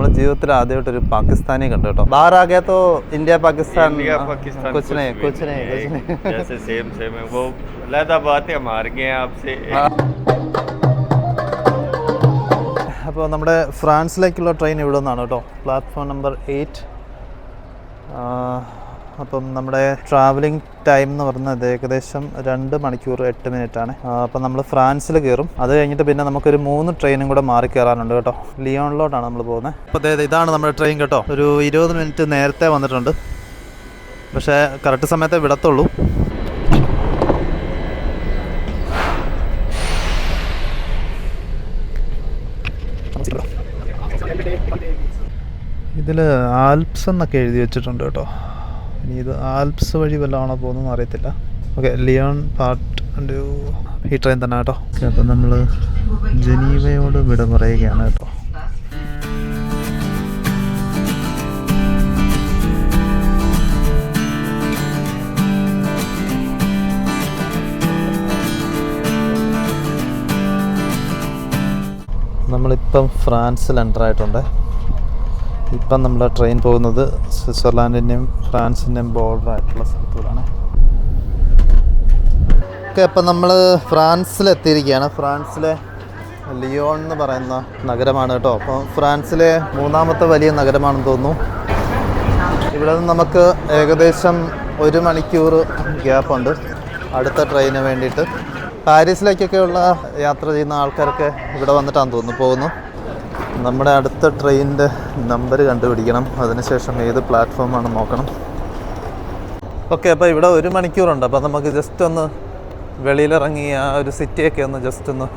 നമ്മുടെ ജീവിതത്തിൽ ആദ്യമായിട്ട് ഒരു പാകിസ്ഥാനി കണ്ടു കേട്ടോ ബാഹർ ആ गया तो इंडिया पाकिस्तान इंडिया हाँ, पाकिस्तान कुछ नहीं भी कुछ नहीं है। कुछ नहीं जैसे सेम सेम है वो लदा बात है हम हार गए हैं आपसे അപ്പോൾ നമ്മുടെ ഫ്രാൻസിലേക്കുള്ള ട്രെയിൻ ഇവിടെ നിന്നാണ് കേട്ടോ പ്ലാറ്റ്ഫോം നമ്പർ എയ്റ്റ് അപ്പം നമ്മുടെ ട്രാവലിംഗ് ടൈം എന്ന് പറയുന്നത് ഏകദേശം രണ്ട് മണിക്കൂർ എട്ട് മിനിറ്റ് ആണ് അപ്പം നമ്മൾ ഫ്രാൻസിൽ കയറും അത് കഴിഞ്ഞിട്ട് പിന്നെ നമുക്കൊരു മൂന്ന് ട്രെയിനും കൂടെ മാറി കയറാനുണ്ട് കേട്ടോ. ലിയോണിലോട്ടാണ് നമ്മൾ പോകുന്നത്. അപ്പോൾ അതായത് ഇതാണ് നമ്മുടെ ട്രെയിൻ കേട്ടോ. ഒരു ഇരുപത് മിനിറ്റ് നേരത്തെ വന്നിട്ടുണ്ട്. പക്ഷേ കറക്റ്റ് സമയത്തെ വിടത്തുള്ളൂ. ഇതിൽ ആൽപ്സ് എന്നൊക്കെ എഴുതി വെച്ചിട്ടുണ്ട് കേട്ടോ. ഇനി ഇത് ആൽപ്സ് വഴി വല്ലതാണോ പോകുന്നതെന്ന് അറിയത്തില്ല. ഓക്കെ ലിയോൺ പാർട്ട് ഒരു ഈ ട്രെയിൻ തന്നെ കേട്ടോ. അപ്പം നമ്മൾ ജനീവയോട് വിട പറയുകയാണ് കേട്ടോ. നമ്മളിപ്പം ഫ്രാൻസിൽ എന്റർ ആയിട്ടുണ്ട്. ഇപ്പം നമ്മൾ ട്രെയിൻ പോകുന്നത് സ്വിറ്റ്സർലാൻഡിന്റെയും ഫ്രാൻസിന്റെയും ബോർഡറായിട്ടുള്ള സ്ഥലത്തൂടാണ്. ഓക്കെ അപ്പം നമ്മൾ ഫ്രാൻസിലെത്തിയിരിക്കുകയാണ്. ഫ്രാൻസിലെ ലിയോൺ എന്ന് പറയുന്ന നഗരമാണ് കേട്ടോ. അപ്പോൾ ഫ്രാൻസിലെ മൂന്നാമത്തെ വലിയ നഗരമാണെന്ന് തോന്നുന്നു. ഇവിടെ നിന്ന് നമുക്ക് ഏകദേശം ഒരു മണിക്കൂർ ഗ്യാപ്പുണ്ട് അടുത്ത ട്രെയിന് വേണ്ടിയിട്ട്. പാരീസിലേക്കൊക്കെയുള്ള യാത്ര ചെയ്യുന്ന ആൾക്കാരൊക്കെ ഇവിടെ വന്നിട്ടാണെന്ന് തോന്നുന്നു പോകുന്നു. നമ്മുടെ അടുത്ത ട്രെയിനിന്റെ നമ്പർ കണ്ടുപിടിക്കണം. അതിനുശേഷം ഏത് പ്ലാറ്റ്ഫോമാണ് നോക്കണം. ഓക്കെ അപ്പോൾ ഇവിടെ ഒരു മണിക്കൂറുണ്ട്. അപ്പോൾ നമുക്ക് ജസ്റ്റ് ഒന്ന് വെളിയിലിറങ്ങി ആ ഒരു സിറ്റിയൊക്കെ ഒന്ന് ജസ്റ്റ് ഒന്ന്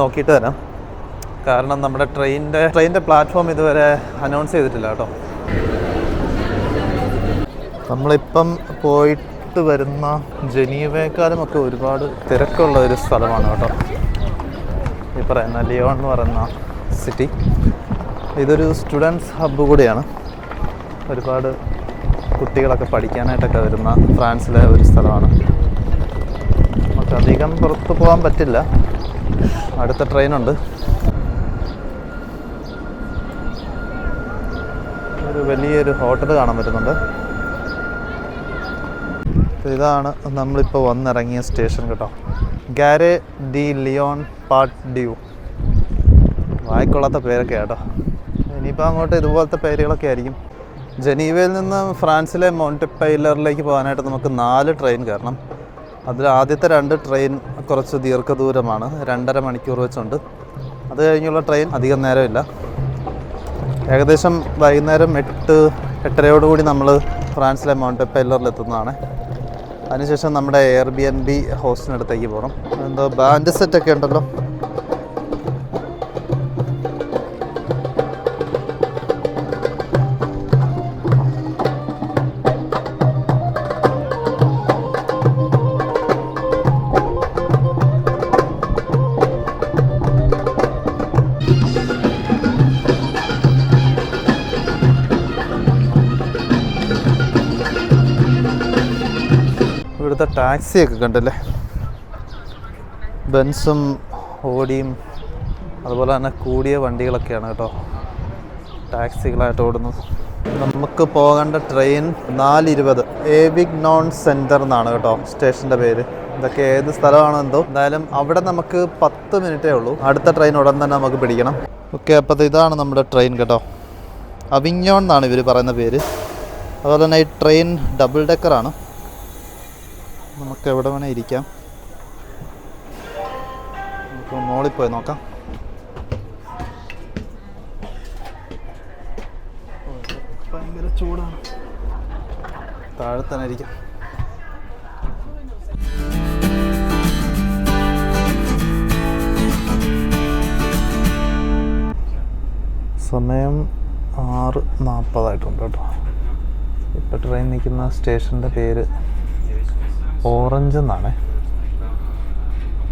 നോക്കിയിട്ട് വരാം. കാരണം നമ്മുടെ ട്രെയിനിന്റെ ട്രെയിനിന്റെ പ്ലാറ്റ്ഫോം ഇതുവരെ അനൗൺസ് ചെയ്തിട്ടില്ല കേട്ടോ. നമ്മളിപ്പം പോയിട്ട് വരുന്ന ജനീവേക്കാളും ഒക്കെ ഒരുപാട് തിരക്കുള്ള ഒരു സ്ഥലമാണ് കേട്ടോ. ഈ പറയുന്ന ലിയോൺ എന്ന് പറയുന്ന സിറ്റി ഇതൊരു സ്റ്റുഡൻസ് ഹബ്ബ് കൂടിയാണ്. ഒരുപാട് കുട്ടികളൊക്കെ പഠിക്കാനായിട്ടൊക്കെ വരുന്ന ഫ്രാൻസിലെ ഒരു സ്ഥലമാണ്. നമുക്ക് അധികം പുറത്ത് പോകാൻ പറ്റില്ല. അടുത്ത ട്രെയിനുണ്ട് ഒരു വലിയൊരു ഹോട്ടൽ കാണാൻ പറ്റുന്നുണ്ട്. ഇതാണ് നമ്മളിപ്പോൾ വന്നിറങ്ങിയ സ്റ്റേഷൻ കേട്ടോ. Gare de Lyon Part Dieu വായിക്കൊള്ളാത്ത പേരൊക്കെ കേട്ടോ ഇനിയിപ്പോൾ അങ്ങോട്ട് ഇതുപോലത്തെ പേരുകളൊക്കെ ആയിരിക്കും. ജനീവയിൽ നിന്ന് ഫ്രാൻസിലെ മോണ്ടിപ്പൈലറിലേക്ക് പോകാനായിട്ട് നമുക്ക് നാല് ട്രെയിൻ കയറണം. അതിൽ ആദ്യത്തെ രണ്ട് ട്രെയിൻ കുറച്ച് ദീർഘദൂരമാണ്. രണ്ടര മണിക്കൂർ വെച്ചുണ്ട്. അത് കഴിഞ്ഞുള്ള ട്രെയിൻ അധികം നേരമില്ല. ഏകദേശം വൈകുന്നേരം എട്ട് എട്ടരയോടുകൂടി നമ്മൾ ഫ്രാൻസിലെ മൗണ്ടപ്പൈലറിൽ എത്തുന്നതാണ് അതിനുശേഷം നമ്മുടെ എയർ ബി എൻ ബി ഹോസ്റ്റിനടുത്തേക്ക് പോകണം. എന്തോ ബാൻഡ് സെറ്റൊക്കെ ഉണ്ടല്ലോ. ഇവിടുത്തെ ടാക്സിയൊക്കെ കണ്ടല്ലേ? ബെൻസും ഓടിയും അതുപോലെ തന്നെ കൂടിയ വണ്ടികളൊക്കെയാണ് കേട്ടോ ടാക്സികളായിട്ട് ഓടുന്നത്. നമുക്ക് പോകേണ്ട ട്രെയിൻ നാല് ഇരുപത് ഏവിക് നോൺ സെന്റർ എന്നാണ് കേട്ടോ സ്റ്റേഷന്റെ പേര്. ഇതൊക്കെ ഏത് സ്ഥലമാണോ എന്തോ. എന്തായാലും അവിടെ നമുക്ക് പത്ത് മിനിറ്റേ ഉള്ളൂ. അടുത്ത ട്രെയിൻ ഉടൻ തന്നെ നമുക്ക് പിടിക്കണം. ഓക്കെ അപ്പോൾ ഇതാണ് നമ്മുടെ ട്രെയിൻ കേട്ടോ. അവിഞ്ഞോൺ എന്നാണ് ഇവർ പറയുന്ന പേര്. അതുപോലെ തന്നെ ഈ ട്രെയിൻ ഡബിൾ ഡെക്കറാണ്. നമുക്ക് എവിടെ വേണേൽ ഇരിക്കാം. നമുക്ക് മോളിൽ പോയി നോക്കാം. ഭയങ്കര ചൂടാണ്. താഴെ തന്നെ ഇരിക്കാം. സമയം ആറ് നാൽപ്പതായിട്ടുണ്ട് കേട്ടോ. ഇപ്പോൾ ട്രെയിൻ നിൽക്കുന്ന സ്റ്റേഷന്റെ പേര് ഓറഞ്ച് എന്നാണ്.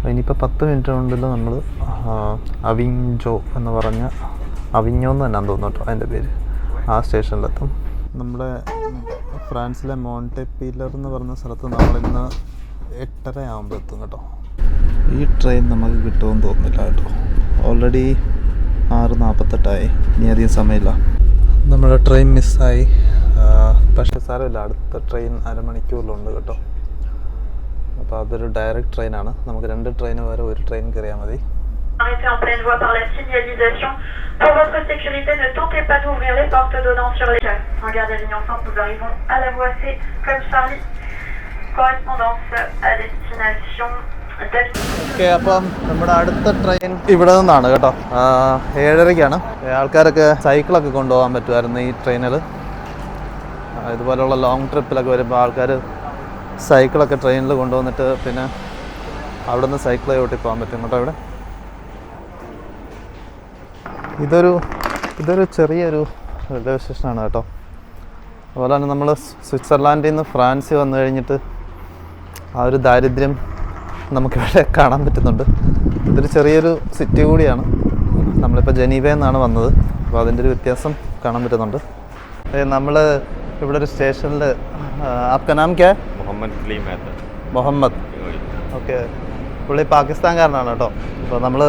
ഇനിയിപ്പോൾ പത്ത് മിനിറ്റ് കൊണ്ടിൽ നമ്മൾ അവിഞ്ചോ എന്ന് പറഞ്ഞ അവിഞ്ഞോ എന്ന് തന്നെ തോന്നുന്നു കേട്ടോ അതിന്റെ പേര്. ആ സ്റ്റേഷനിലെത്തും. നമ്മുടെ ഫ്രാൻസിലെ മോണ്ടെപ്പീലർ എന്ന് പറഞ്ഞ സ്ഥലത്ത് നമ്മളിന്ന് എട്ടര ആകുമ്പോൾ എത്തും കേട്ടോ. ഈ ട്രെയിൻ നമുക്ക് കിട്ടുമെന്ന് തോന്നുന്നില്ല കേട്ടോ. ഓൾറെഡി ആറ് നാൽപ്പത്തെട്ടായി ഇനി അധികം സമയമില്ല. നമ്മുടെ ട്രെയിൻ മിസ്സായി പക്ഷേ സാരമില്ല. അടുത്ത ട്രെയിൻ അരമണിക്കൂറിലുണ്ട് കേട്ടോ. അപ്പോൾ അതൊരു ഡയറക്റ്റ് ട്രെയിനാണ് നമുക്ക് രണ്ട് ട്രെയിൻ വരെ ഒരു ട്രെയിൻ കയറിയാൽ മതി Arrêtez en pleine voie par la signalisation. Pour votre sécurité, ne tentez pas d'ouvrir les portes donnant sur les chaises. Regardez gare d'Avignon nous arrivons à la voie C comme Charlie. Correspondance à destination. Okay അപ്പം നമ്മുടെ അടുത്ത train ഇവിടെ നിന്നാണ് കേട്ടോ ഏഴരയ്ക്കാണ് ആൾക്കാരൊക്കെ സൈക്കിളൊക്കെ കൊണ്ടുപോകാൻ പറ്റുമായിരുന്നു ഈ ട്രെയിനിൽ ഇതുപോലുള്ള ലോങ് ട്രിപ്പിലൊക്കെ വരുമ്പോൾ ആൾക്കാർ സൈക്കിളൊക്കെ ട്രെയിനിൽ കൊണ്ടുവന്നിട്ട് പിന്നെ അവിടെ നിന്ന് ഓട്ടി ചവിട്ടി പോകാൻ പറ്റും കേട്ടോ ഇവിടെ. ഇതൊരു ഇതൊരു ചെറിയൊരു റെയിൽവേ സ്റ്റേഷനാണ് കേട്ടോ. അതുപോലെ തന്നെ നമ്മൾ സ്വിറ്റ്സർലാൻഡിൽ നിന്ന് ഫ്രാൻസ് വന്നു കഴിഞ്ഞിട്ട് ആ ഒരു ദാരിദ്ര്യം നമുക്കിവിടെ കാണാൻ പറ്റുന്നുണ്ട്. ഇതൊരു ചെറിയൊരു സിറ്റി കൂടിയാണ്. നമ്മളിപ്പോൾ ജനീവയിൽ നിന്നാണ് വന്നത്. അപ്പോൾ അതിന്റെ ഒരു വ്യത്യാസം കാണാൻ പറ്റുന്നുണ്ട്. നമ്മൾ ഇവിടെ ഒരു സ്റ്റേഷനിൽ ആപ്ക നാം ക്യാ मोहम्मद कलीम है तो മുഹമ്മദ് ഓക്കെ പുള്ളി പാകിസ്ഥാൻകാരനാണ് കേട്ടോ അപ്പോൾ നമ്മൾ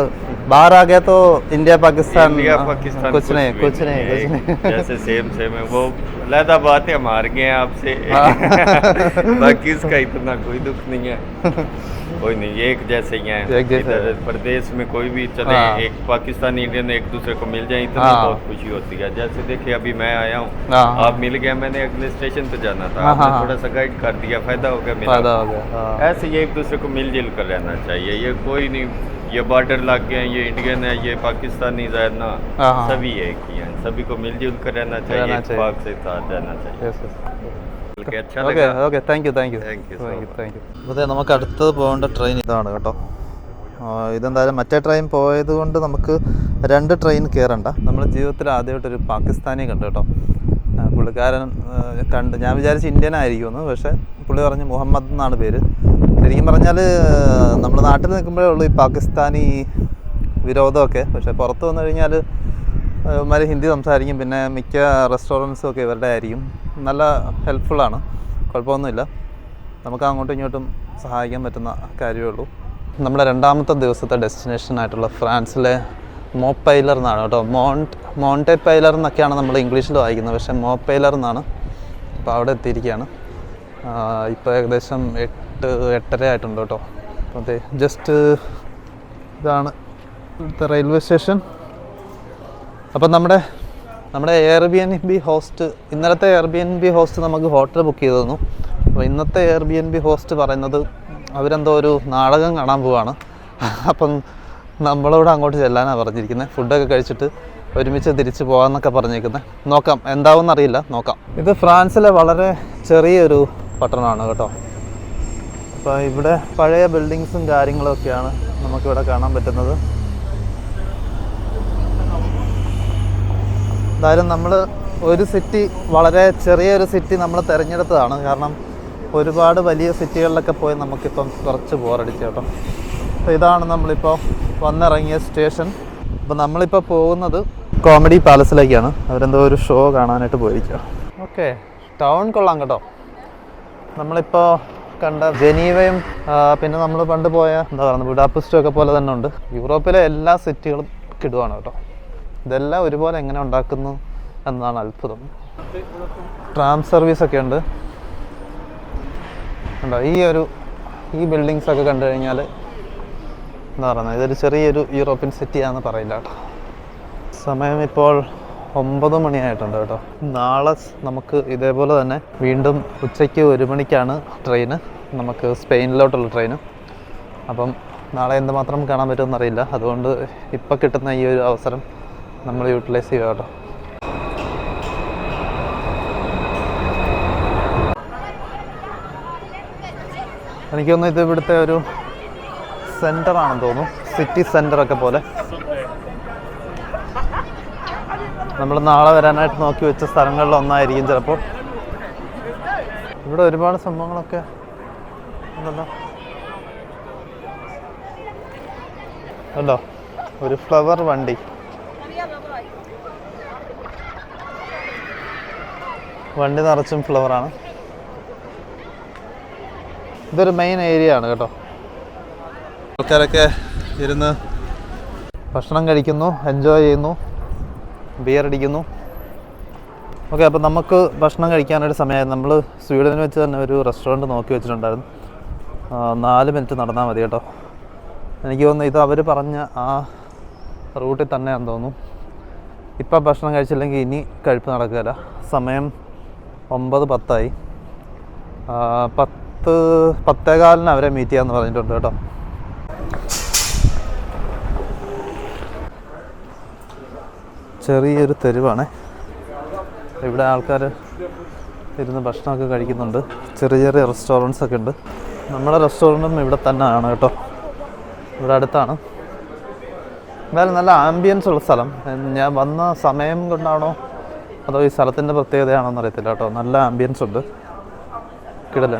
ബാഹർ ആ ഗയാ തോ ഇന്ത്യ പാകിസ്ഥാൻ इंडिया हाँ, पाकिस्तान कुछ नहीं भी कुछ नहीं कुछ एक नहीं जैसे सेम सेम है वो लहदा बात है मार गए हैं आपसे हाँ। बाकी इसका इतना कोई दुख नहीं है कोई नहीं एक जैसे ही हैं एक जैसे है। प्रदेश में कोई भी चले हाँ। एक पाकिस्तानी इंडियन एक दूसरे को मिल जाए इतनी हाँ। बहुत खुशी होती है जैसे देखिए अभी मैं आया हूँ हाँ, हाँ। आप मिल गया मैंने अगले स्टेशन पे जाना था हाँ, आपने हाँ, थोड़ा सा गाइड कर दिया फ़ायदा हो गया मेरा फ़ायदा हो गया हाँ। ऐसे ही एक दूसरे को मिलजुल कर रहना चाहिए ये कोई नहीं ये बॉर्डर लाग गए ये इंडियन है ये पाकिस्तानी है ना हाँ, हाँ। सभी एक ही हैं सभी को मिलजुल कर रहना रहना चाहिए चाहिए। से साथ रहना चाहिए അതെ നമുക്ക് അടുത്തത് പോകേണ്ട ട്രെയിൻ ഇതാണ് കേട്ടോ. ഇതെന്തായാലും മറ്റേ ട്രെയിൻ പോയത് കൊണ്ട് നമുക്ക് രണ്ട് ട്രെയിൻ കയറണ്ട നമ്മുടെ ജീവിതത്തിൽ ആദ്യമായിട്ടൊരു പാകിസ്ഥാനി കണ്ടു കേട്ടോ. പുള്ളിക്കാരൻ കണ്ട് ഞാൻ വിചാരിച്ച് ഇന്ത്യൻ ആയിരിക്കുമെന്ന് പക്ഷേ പുള്ളി പറഞ്ഞ് മുഹമ്മദ് എന്നാണ് പേര്. ശരിക്കും പറഞ്ഞാൽ നമ്മൾ നാട്ടിൽ നിൽക്കുമ്പോഴേ ഉള്ളൂ ഈ പാകിസ്ഥാനി വിരോധമൊക്കെ. പക്ഷേ പുറത്ത് വന്നു കഴിഞ്ഞാൽ ഇവന്മാർ ഹിന്ദി സംസാരിക്കും പിന്നെ മിക്ക റെസ്റ്റോറന്റ്സും ഒക്കെ ഇവരുടെ ആയിരിക്കും. നല്ല ഹെൽപ്ഫുള്ളാണ് കുഴപ്പമൊന്നുമില്ല. നമുക്ക് അങ്ങോട്ടും ഇങ്ങോട്ടും സഹായിക്കാൻ പറ്റുന്ന കാര്യമേ ഉള്ളൂ. നമ്മുടെ രണ്ടാമത്തെ ദിവസത്തെ ഡെസ്റ്റിനേഷൻ ആയിട്ടുള്ള ഫ്രാൻസിലെ മോപ്പൈലർ എന്നാണ് കേട്ടോ. മോണ്ട് മോണ്ടെ പൈലർ എന്നൊക്കെയാണ് നമ്മൾ ഇംഗ്ലീഷിൽ വായിക്കുന്നത്. പക്ഷേ മോപ്പൈലർ എന്നാണ് അപ്പോൾ അവിടെ എത്തിയിരിക്കുകയാണ്. ഇപ്പോൾ ഏകദേശം എട്ട് എട്ടര ആയിട്ടുണ്ട് കേട്ടോ. അതെ ജസ്റ്റ് ഇതാണ് ഇവിടുത്തെ റെയിൽവേ സ്റ്റേഷൻ അപ്പം നമ്മുടെ നമ്മുടെ Airbnb host ഇന്നലത്തെ Airbnb host നമുക്ക് ഹോട്ടൽ ബുക്ക് ചെയ്തു തന്നു. അപ്പോൾ ഇന്നത്തെ Airbnb host പറയുന്നത് അവരെന്തോ ഒരു നാടകം കാണാൻ പോവാണ്. അപ്പം നമ്മളോട് അങ്ങോട്ട് ചെല്ലാനാണ് പറഞ്ഞിരിക്കുന്നത് ഫുഡൊക്കെ കഴിച്ചിട്ട് ഒരുമിച്ച് തിരിച്ച് പോകാമെന്നൊക്കെ പറഞ്ഞിരിക്കുന്നത് നോക്കാം എന്താവും അറിയില്ല. നോക്കാം. ഇത് ഫ്രാൻസിലെ വളരെ ചെറിയൊരു പട്ടണമാണ് കേട്ടോ. അപ്പോൾ ഇവിടെ പഴയ ബിൽഡിങ്സും കാര്യങ്ങളൊക്കെയാണ് നമുക്കിവിടെ കാണാൻ പറ്റുന്നത്. എന്തായാലും നമ്മൾ ഒരു സിറ്റി വളരെ ചെറിയൊരു സിറ്റി നമ്മൾ തിരഞ്ഞെടുത്തതാണ്. കാരണം ഒരുപാട് വലിയ സിറ്റികളിലൊക്കെ പോയി നമുക്കിപ്പം കുറച്ച് ബോറടിച്ചു കേട്ടോ. അപ്പോൾ ഇതാണ് നമ്മളിപ്പോൾ വന്നിറങ്ങിയ സ്റ്റേഷൻ അപ്പോൾ നമ്മളിപ്പോൾ പോകുന്നത് കോമഡി പാലസിലേക്കാണ് അവരെന്തോ ഒരു ഷോ കാണാനായിട്ട് പോയിരിക്കുക ഓക്കെ ടൗൺ കൊള്ളാം കേട്ടോ. നമ്മളിപ്പോൾ കണ്ട ജനീവയും പിന്നെ നമ്മൾ പണ്ട് പോയ എന്താ പറയുക ബുഡാപ്പിസ്റ്റും ഒക്കെ പോലെ തന്നെ ഉണ്ട്. യൂറോപ്പിലെ എല്ലാ സിറ്റികളും കിടുവാണ് കേട്ടോ. ഇതെല്ലാം ഒരുപോലെ എങ്ങനെ ഉണ്ടാക്കുന്നു എന്നതാണ് അത്ഭുതം. ട്രാം സർവീസ് ഒക്കെ ഉണ്ട്. ഉണ്ടോ ഈ ഒരു ഈ ബിൽഡിങ്സ് ഒക്കെ കണ്ടു കഴിഞ്ഞാൽ എന്താ പറയുന്നത് ഇതൊരു ചെറിയൊരു യൂറോപ്യൻ സിറ്റിയാണെന്ന് പറയില്ല കേട്ടോ. സമയം ഇപ്പോൾ ഒമ്പത് മണിയായിട്ടുണ്ട് കേട്ടോ. നാളെ നമുക്ക് ഇതേപോലെ തന്നെ വീണ്ടും ഉച്ചയ്ക്ക് ഒരു മണിക്കാണ് ട്രെയിന് നമുക്ക് സ്പെയിനിലോട്ടുള്ള ട്രെയിന് അപ്പം നാളെ എന്തുമാത്രം കാണാൻ പറ്റുമെന്നറിയില്ല. അതുകൊണ്ട് ഇപ്പം കിട്ടുന്ന ഈ ഒരു അവസരം നമ്മൾ യൂട്ടിലൈസ് ചെയ്യുക കേട്ടോ. എനിക്ക് തോന്നുന്നു ഇത് ഇവിടുത്തെ ഒരു സെന്റർ ആണെന്ന് തോന്നുന്നു. സിറ്റി സെന്റർ ഒക്കെ പോലെ. നമ്മൾ നാളെ വരാനായിട്ട് നോക്കി വെച്ച സ്ഥലങ്ങളിൽ ഒന്നായിരിക്കും ചിലപ്പോൾ. ഇവിടെ ഒരുപാട് സംഭവങ്ങളൊക്കെ ഉണ്ടല്ലോ. ഉണ്ടോ ഒരു ഫ്ലവർ വണ്ടി. വണ്ടി നിറച്ചും ഫ്ലവറാണ് ഇതൊരു മെയിൻ ഏരിയ ആണ് കേട്ടോ. ആൾക്കാരൊക്കെ ഇരുന്ന് ഭക്ഷണം കഴിക്കുന്നു എൻജോയ് ചെയ്യുന്നു ബിയർ അടിക്കുന്നു. ഓക്കെ അപ്പോൾ നമുക്ക് ഭക്ഷണം കഴിക്കാനൊരു സമയമായി നമ്മൾ സ്വീഡനിൽ വെച്ച് തന്നെ ഒരു റെസ്റ്റോറന്റ് നോക്കി വെച്ചിട്ടുണ്ടായിരുന്നു. നാല് മിനിറ്റ് നടന്നാൽ മതി കേട്ടോ. എനിക്ക് തോന്നുന്നു ഇത് അവർ പറഞ്ഞ ആ റൂട്ടിൽ തന്നെയാണെന്ന് തോന്നുന്നു. ഇപ്പം ഭക്ഷണം കഴിച്ചില്ലെങ്കിൽ ഇനി കഴിപ്പ് നടക്കില്ല സമയം ഒമ്പത് പത്തായി. പത്ത് പത്തേകാലിന് അവരെ മീറ്റ് ചെയ്യാമെന്ന് പറഞ്ഞിട്ടുണ്ട് കേട്ടോ. ചെറിയൊരു തെരുവാണ്. ഇവിടെ ആൾക്കാർ ഇരുന്ന് ഭക്ഷണമൊക്കെ കഴിക്കുന്നുണ്ട്. ചെറിയ ചെറിയ റെസ്റ്റോറന്റ്സ് ഒക്കെ ഉണ്ട്. നമ്മുടെ റെസ്റ്റോറന്റും ഇവിടെ തന്നെയാണ് കേട്ടോ. ഇവിടെ അടുത്താണ്. എന്തായാലും നല്ല ആംബിയൻസ് ഉള്ള സ്ഥലം. ഞാൻ വന്ന സമയം കൊണ്ടാണോ അതോ ഈ സ്ഥലത്തിന്റെ പ്രത്യേകതയാണോ എന്നറിയത്തില്ല കേട്ടോ. നല്ല ആംബിയൻസ് ഉണ്ട്. കിടല